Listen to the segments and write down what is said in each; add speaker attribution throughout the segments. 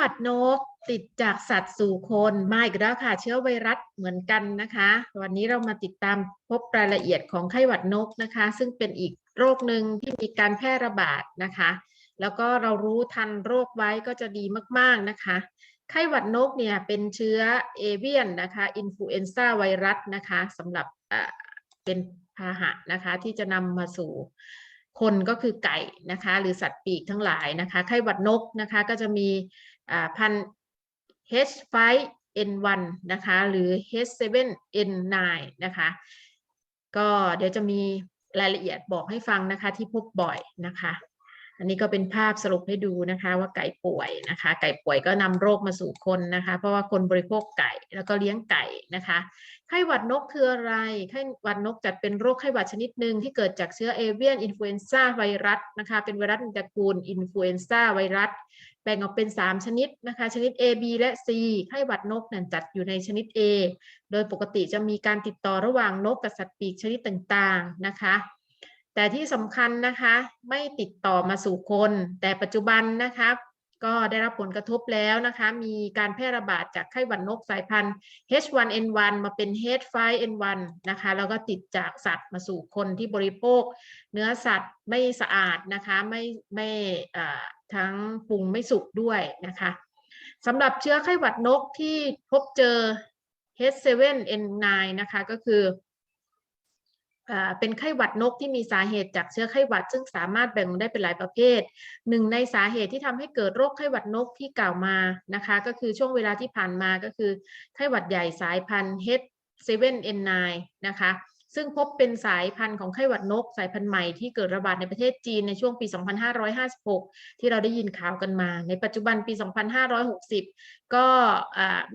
Speaker 1: หวัดนกติดจากสัตว์สู่คนมาอีกแล้วค่ะ เชื้อไวรัสเหมือนกันนะคะ วันนี้เรามาติดตามพบรายละเอียดของไข้หวัดนกนะคะ ซึ่งเป็นอีกโรคหนึ่งที่มีการแพร่ระบาดนะคะ แล้วก็เรารู้ทันโรคไว้ก็จะดีมากๆนะคะ ไข้หวัดนกเนี่ยเป็นเชื้อเอเวียนนะคะอินฟลูเอนซ่าไวรัสนะคะสำหรับเป็นพาหะนะคะที่จะนำมาสู่คนก็คือไก่นะคะ หรือสัตว์ปีกทั้งหลายนะคะ ไข้หวัดนกนะคะ ก็จะมี พัน H5N1 นะคะ หรือ H7N9 นะคะ ก็เดี๋ยวจะมีรายละเอียดบอกให้ฟังนะคะที่พบบ่อยนะคะ อันนี้ก็เป็นภาพสรุปให้ดูนะคะว่าไก่ป่วยนะคะ ไก่ป่วยก็นำโรคมาสู่คนนะคะ เพราะว่าคนบริโภคไก่แล้วก็เลี้ยงไก่นะคะไข้หวัดนกคืออะไรไข้หวัดนกจัดเป็นโรคไข้หวัดชนิดหนึ่งที่เกิดจากเชื้อเอเวียนอินฟลูเอนซ่าไวรัสนะคะเป็นไวรัสตระกูลอินฟลูเอนซ่าไวรัสแบ่งออกเป็น 3 ชนิดนะคะ ชนิด A B และ C ไข้หวัดนกนี่ยจัดอยู่ในชนิด A โดยปกติจะมีการติดต่อระหว่างนกกับสัตว์ปีกชนิดต่างๆนะคะ แต่ที่สำคัญนะคะไม่ติดต่อมาสู่คน แต่ปัจจุบันนะคะก็ได้รับผลกระทบแล้วนะคะ มีการแพร่ระบาดจากไข้หวัดนกสายพันธุ์ H1N1 มาเป็น H5N1 นะคะ แล้วก็ติดจากสัตว์มาสู่คนที่บริโภค เนื้อสัตว์ไม่สะอาดนะคะ ไม่ไม่ทั้งปรุงไม่สุกด้วยนะคะสำหรับเชื้อไข้หวัดนกที่พบเจอ H7N9 นะคะ ก็คือ เป็นไข้หวัดนกที่มีสาเหตุจากเชื้อไข้หวัด ซึ่งสามารถแบ่งได้เป็นหลายประเภทหนึ่งในสาเหตุที่ทำให้เกิดโรคไข้หวัดนกที่กล่าวมานะคะ ก็คือช่วงเวลาที่ผ่านมาก็คือไข้หวัดใหญ่สายพันธุ์ H7N9 นะคะ ซึ่งพบเป็นสายพันธุ์ของไข้หวัดนก สายพันธุ์ใหม่ที่เกิดระบาดในประเทศจีนในช่วงปี 2556 ที่เราได้ยินข่าวกันมา ในปัจจุบันปี 2560 ก็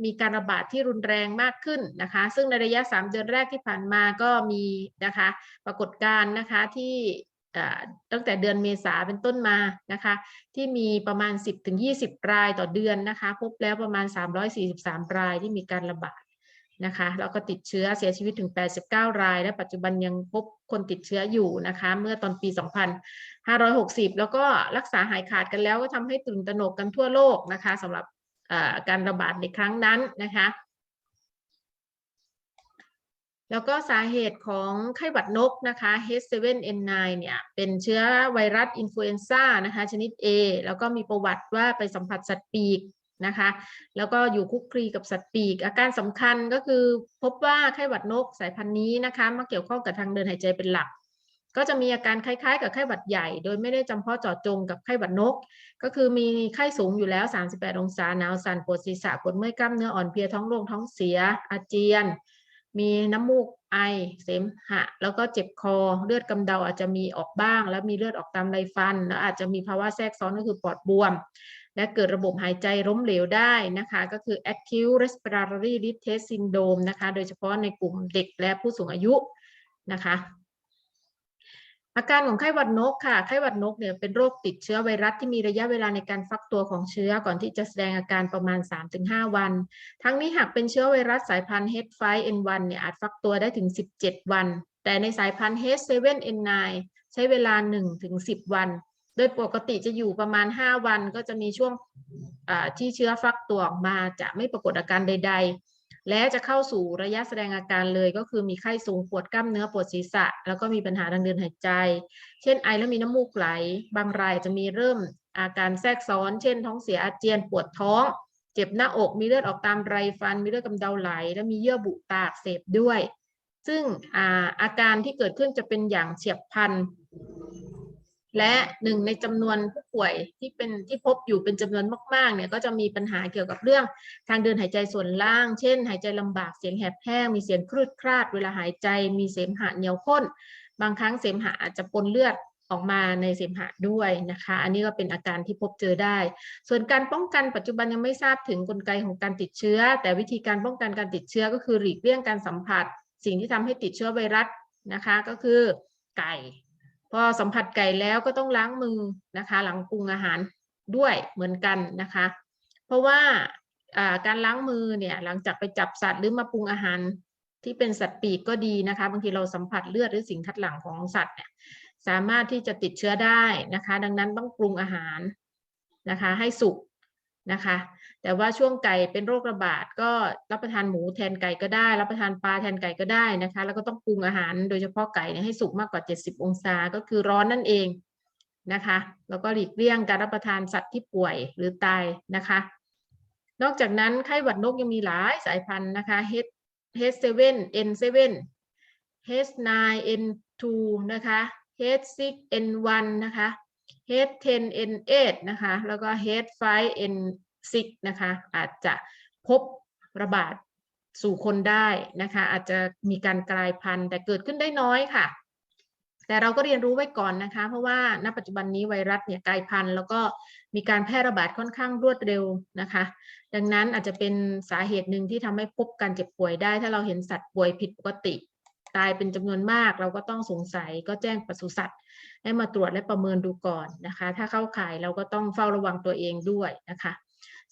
Speaker 1: มีการระบาดที่รุนแรงมากขึ้นนะคะ ซึ่งในระยะ 3 เดือนแรกที่ผ่านมาก็มีนะคะปรากฏการณ์นะคะที่ตั้งแต่เดือนเมษาเป็นต้นมานะคะ ที่มีประมาณ 10-20 รายต่อเดือนนะคะ พบแล้วประมาณ 343 รายที่มีการระบาด นะคะแล้วก็ติดเชื้อเสียชีวิตถึง 89 ราย และปัจจุบันยังพบคนติดเชื้ออยู่นะคะ เมื่อตอนปี 2560 แล้วก็รักษาหายขาดกันแล้วก็ทำให้ตื่นตระหนกกันทั่วโลกนะคะสำหรับการระบาดในครั้งนั้นนะคะ แล้วก็สาเหตุของไข้หวัดนกนะคะ H7N9 เนี่ยเป็นเชื้อไวรัสอินฟลูเอนซ่านะคะชนิด A แล้วก็มีประวัติว่าไปสัมผัสสัตว์ปีก นะคะ แล้วก็อยู่คุกคลีกับสัตว์ปีก อาการสำคัญก็คือพบว่าไข้หวัดนกสายพันธุ์นี้นะคะมาเกี่ยวข้องกับทางเดินหายใจเป็นหลัก ก็จะมีอาการคล้าย ๆ กับไข้หวัดใหญ่ โดยไม่ได้จำเพาะเจาะจงกับไข้หวัดนก ก็คือมีไข้สูงอยู่แล้ว 38 องศาหนาวสั่นปวดศีรษะปวดเมื่อยกล้ามเนื้ออ่อนเพลียท้องโล่งท้องเสีย อาเจียน มีน้ำมูกไอเสมหะ แล้วก็เจ็บคอเลือดกำเดาอาจจะมีออกบ้าง แล้วมีเลือดออกตามไรฟัน แล้วอาจจะมีภาวะแทรกซ้อนก็คือปอดบวม และเกิดระบบหายใจล้มเหลวได้นะคะ ก็คือ acute respiratory distress syndrome นะคะ โดยเฉพาะในกลุ่มเด็กและผู้สูงอายุนะคะอาการของไข้หวัดนกค่ะ ไข้หวัดนกเนี่ยเป็นโรคติดเชื้อไวรัสที่มีระยะเวลาในการฟักตัวของเชื้อก่อนที่จะแสดงอาการประมาณ 3-5 วัน ทั้งนี้หากเป็นเชื้อไวรัสสายพันธุ์ H5N1 เนี่ยอาจฟักตัวได้ถึง 17 วัน แต่ในสายพันธุ์ H7N9 ใช้เวลา 1-10 วัน โดยปกติจะอยู่ประมาณ 5 วันก็จะมีช่วงที่เชื้อฟักตัวออกมาจะไม่ปรากฏอาการใด ๆ และจะเข้าสู่ระยะแสดงอาการเลย ก็คือมีไข้สูงปวดกล้ามเนื้อปวดศีรษะ แล้วก็มีปัญหาทางเดินหายใจ เช่นไอแล้วมีน้ำมูกไหล บางรายจะมีเริ่มอาการแทรกซ้อน เช่น ท้องเสียอาเจียนปวดท้อง เจ็บหน้าอกมีเลือดออกตามไรฟัน มีเลือดกำเดาไหล และมีเยื่อบุตากเสบด้วย ซึ่งอาอาการที่เกิดขึ้นจะเป็นอย่างเฉียบพลัน และหนึ่งในจำนวนผู้ป่วยที่เป็นที่พบอยู่เป็นจำนวนมากๆเนี่ยก็จะมีปัญหาเกี่ยวกับเรื่องทางเดินหายใจส่วนล่าง เช่น หายใจลำบากเสียงแหบแห้งมีเสียงครืดคราด เวลาหายใจมีเสมหะเหนียวข้น บางครั้งเสมหะอาจจะปนเลือดออกมาในเสมหะด้วยนะคะ อันนี้ก็เป็นอาการที่พบเจอได้ ส่วนการป้องกันปัจจุบันยังไม่ทราบถึงกลไกของการติดเชื้อ แต่วิธีการป้องกันการติดเชื้อก็คือหลีกเลี่ยงการสัมผัส สิ่งที่ทำให้ติดเชื้อไวรัสนะคะ ก็คือไก่ พอสัมผัสไก่แล้วก็ต้องล้างมือนะคะ หลังปรุงอาหารด้วยเหมือนกันนะคะ เพราะว่าการล้างมือเนี่ยหลังจากไปจับสัตว์หรือมาปรุงอาหารที่เป็นสัตว์ปีกก็ดีนะคะ บางทีเราสัมผัสเลือดหรือสิ่งคัดหลั่งของสัตว์เนี่ยสามารถที่จะติดเชื้อได้นะคะ ดังนั้นต้องปรุงอาหารนะคะ ให้สุก นะคะ แต่ว่าช่วงไก่เป็นโรคระบาดก็รับประทานหมูแทนไก่ก็ได้ รับประทานปลาแทนไก่ก็ได้นะคะ แล้วก็ต้องปรุงอาหารโดยเฉพาะไก่เนี่ยให้สุกมากกว่า 70 องศาก็คือร้อนนั่นเองนะคะ แล้วก็หลีกเลี่ยงการรับประทานสัตว์ที่ป่วยหรือตายนะคะ นอกจากนั้นไข้หวัดนกยังมีหลายสายพันธุ์นะคะ H H7 N7 H9 N2 นะคะ H6 N1 นะคะ H10 N8 นะคะ แล้วก็ H5 N6 นะคะ อาจจะพบระบาดสู่คนได้นะคะ อาจจะมีการกลายพันธุ์แต่เกิดขึ้นได้น้อยค่ะ แต่เราก็เรียนรู้ไว้ก่อนนะคะ เพราะว่าณปัจจุบันนี้ไวรัสเนี่ยกลายพันธุ์แล้วก็มีการแพร่ระบาดค่อนข้างรวดเร็วนะคะ ดังนั้นอาจจะเป็นสาเหตุหนึ่งที่ทำให้พบการเจ็บป่วยได้ ถ้าเราเห็นสัตว์ป่วยผิดปกติ ตายเป็นจำนวนมาก เราก็ต้องสงสัยก็แจ้งปศุสัตว์ให้มาตรวจและประเมินดูก่อนนะคะ ถ้าเข้าข่ายเราก็ต้องเฝ้าระวังตัวเองด้วยนะคะ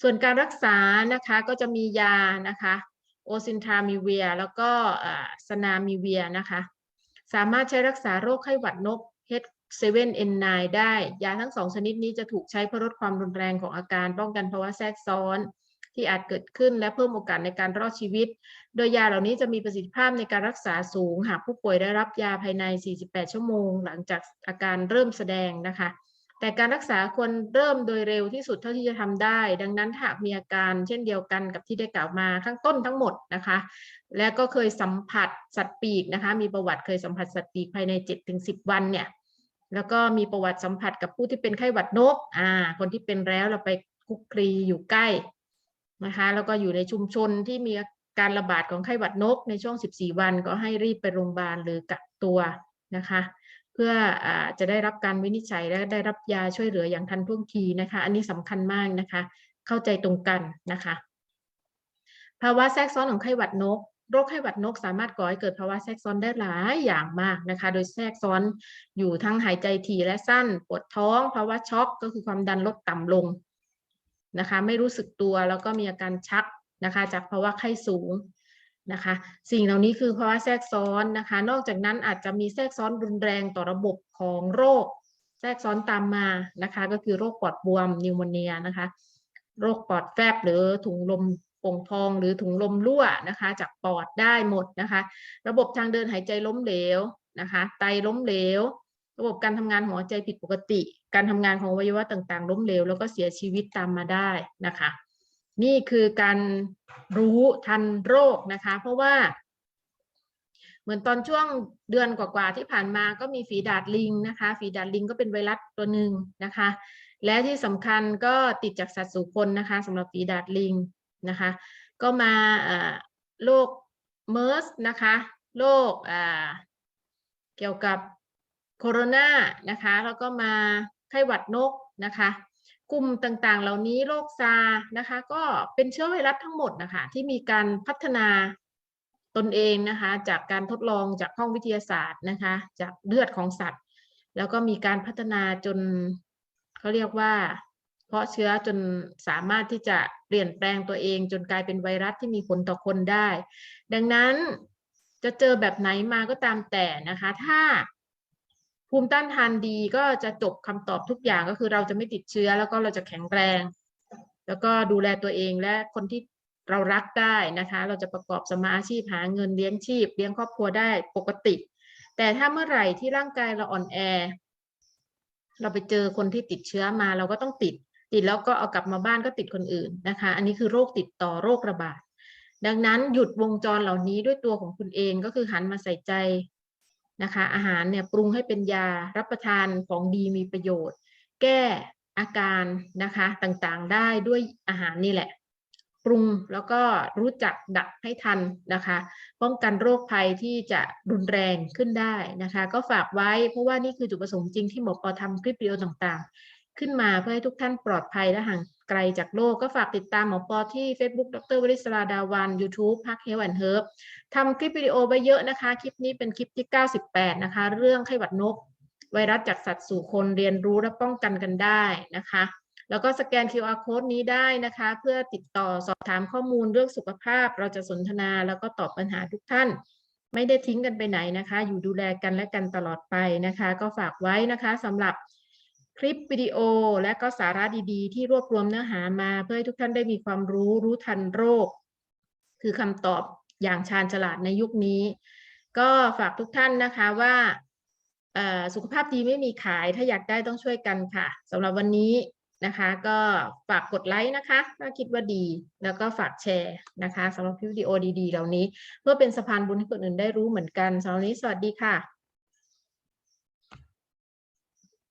Speaker 1: ส่วนการรักษานะคะก็จะมียานะคะโอซินทรามิเวีย แล้วก็สนามิเวียนะคะ สามารถใช้รักษาโรคไข้หวัดนก H7N9 ได้ ยาทั้งสองชนิดนี้จะถูกใช้เพื่อลดความรุนแรงของอาการป้องกันภาวะแทรกซ้อน ที่อาจเกิดขึ้นและเพิ่มโอกาสในการรอดชีวิต โดยยาเหล่านี้จะมีประสิทธิภาพในการรักษาสูง หากผู้ป่วยได้รับยาภายใน 48 ชั่วโมง หลังจากอาการเริ่มแสดงนะคะ แต่การรักษาควรเริ่มโดยเร็วที่สุดเท่าที่จะทำได้ ดังนั้นหากมีอาการเช่นเดียวกันกับที่ได้กล่าวมาข้างต้นทั้งหมดนะคะ และก็เคยสัมผัสสัตว์ปีกนะคะ มีประวัติเคยสัมผัสสัตว์ปีกภายใน 7-10 วันเนี่ยแล้วก็มีประวัติสัมผัสกับผู้ที่เป็นไข้หวัดนก อ่า คนที่เป็นแล้วเราไปคุกคลีอยู่ใกล้ นะคะแล้วก็อยู่ในชุมชนที่มีการระบาดของไข้หวัดนกในช่วง 14 วันก็ให้รีบไปโรงพยาบาลหรือกักตัวนะคะ เพื่ออจะได้รับการวินิจฉัยและได้รับยาช่วยเหลืออย่างทันท่วงทีนะคะ อันนี้สำคัญมากนะคะ เข้าใจตรงกันนะคะ ภาวะแทรกซ้อนของไข้หวัดนกโรคไข้หวัดนกสามารถก่อให้เกิดภาวะแทรกซ้อนได้หลายอย่างมากนะคะ โดยแทรกซ้อนอยู่ทั้งหายใจถี่และสั้น ปวดท้อง ภาวะช็อกก็คือความดันลดต่ำลง นะคะ ไม่รู้สึกตัวแล้วก็มีอาการชักนะคะ จากภาวะไข้สูงนะคะ สิ่งเหล่านี้คือภาวะแทรกซ้อนนะคะ นอกจากนั้นอาจจะมีแทรกซ้อนรุนแรงต่อระบบของโรค แทรกซ้อนตามมานะคะ ก็คือโรคปอดบวมนิวโมเนียนะคะ โรคปอดแฟบหรือถุงลมโป่งพองหรือถุงลมรั่วนะคะ จากปอดได้หมดนะคะ ระบบทางเดินหายใจล้มเหลวนะคะ ไตล้มเหลว ระบบการทำงานหัวใจผิดปกติ การทำงานของอวัยวะต่างๆ ล้มเหลวแล้วก็เสียชีวิตตามมาได้นะคะ นี่คือการรู้ทันโรคนะคะ เพราะว่า เหมือนตอนช่วงเดือนกว่าๆที่ผ่านมาก็มีฝีดาดลิงนะคะ ฝีดาดลิงก็เป็นไวรัสตัวหนึ่งนะคะ และที่สำคัญก็ติดจากสัตว์สู่คนนะคะสำหรับฝีดาดลิงนะคะ ก็มาโรคเมอร์สนะคะโรคเกี่ยวกับ โคโรนานะคะแล้วก็มาไข้หวัดนกนะคะกลุ่มต่างๆ เหล่านี้โรคซานะคะ ก็เป็นเชื้อไวรัสทั้งหมดนะคะที่มีการพัฒนาตนเองนะคะ จากการทดลองจากห้องวิทยาศาสตร์นะคะ จากเลือดของสัตว์ แล้วก็มีการพัฒนาจนเขาเรียกว่า เพราะเชื้อจนสามารถที่จะเปลี่ยนแปลงตัวเอง จนกลายเป็นไวรัสที่มีผลต่อคนได้ ดังนั้นจะเจอแบบไหนมาก็ตามแต่นะคะ ถ้า ภูมิต้านทานดีก็จะจบคำตอบทุกอย่างก็คือเราจะไม่ติดเชื้อ แล้วก็เราจะแข็งแรง แล้วก็ดูแลตัวเองและคนที่เรารักได้นะคะ เราจะประกอบสมาอาชีพหาเงินเลี้ยงชีพ เลี้ยงครอบครัวได้ปกติ แต่ถ้าเมื่อไหร่ที่ร่างกายเราอ่อนแอ เราไปเจอคนที่ติดเชื้อมาเราก็ต้องติด ติดแล้วก็เอากลับมาบ้านก็ติดคนอื่นนะคะ อันนี้คือโรคติดต่อโรคระบาดดังนั้นหยุดวงจรเหล่านี้ด้วยตัวของคุณเองก็คือหันมาใส่ใจ นะคะ อาหารเนี่ยปรุงให้เป็นยารับประทานของดีมีประโยชน์ แก้อาการนะคะต่างๆได้ด้วยอาหารนี่แหละ ปรุงแล้วก็รู้จักดักให้ทันนะคะ ป้องกันโรคภัยที่จะรุนแรงขึ้นได้นะคะ ก็ฝากไว้เพราะว่านี่คือจุดประสงค์จริงที่หมอปอทำคลิปวิดีโอต่างๆ ขึ้นมาเพื่อให้ทุกท่านปลอดภัยและห่าง ไกลจากโรคก็ฝากติดตามหมอปอที่ Facebook ดรวริศราดาวัน YouTube พักเฮวันเฮิร์บทำคลิปวิดีโอไปเยอะนะคะ คลิปนี้เป็นคลิปที่ 98 นะคะ เรื่องไข้หวัดนก ไวรัสจากสัตว์สู่คนเรียนรู้และป้องกันกันได้นะคะ แล้วก็สแกน QR code นี้ได้นะคะ เพื่อติดต่อสอบถามข้อมูลเรื่องสุขภาพ เราจะสนทนาแล้วก็ตอบปัญหาทุกท่าน ไม่ได้ทิ้งกันไปไหนนะคะ อยู่ดูแลกันและกันตลอดไปนะคะ ก็ฝากไว้นะคะสำหรับ คลิปวิดีโอและก็สาระดีๆ ที่รวบรวมเนื้อหามาเพื่อให้ทุกท่านได้มีความรู้รู้ทันโรค คือคำตอบอย่างชาญฉลาดในยุคนี้ ก็ฝากทุกท่านนะคะว่าสุขภาพดีไม่มีขายถ้าอยากได้ต้องช่วยกันค่ะสำหรับวันนี้นะคะ ก็ฝากกดไลค์นะคะ ถ้าคิดว่าดีแล้วก็ฝากแชร์นะคะสำหรับคลิปวิดีโอดีๆ เหล่านี้ เพื่อเป็นสะพานบุญให้คนอื่นได้รู้เหมือนกันสำหรับนี้สวัสดีค่ะ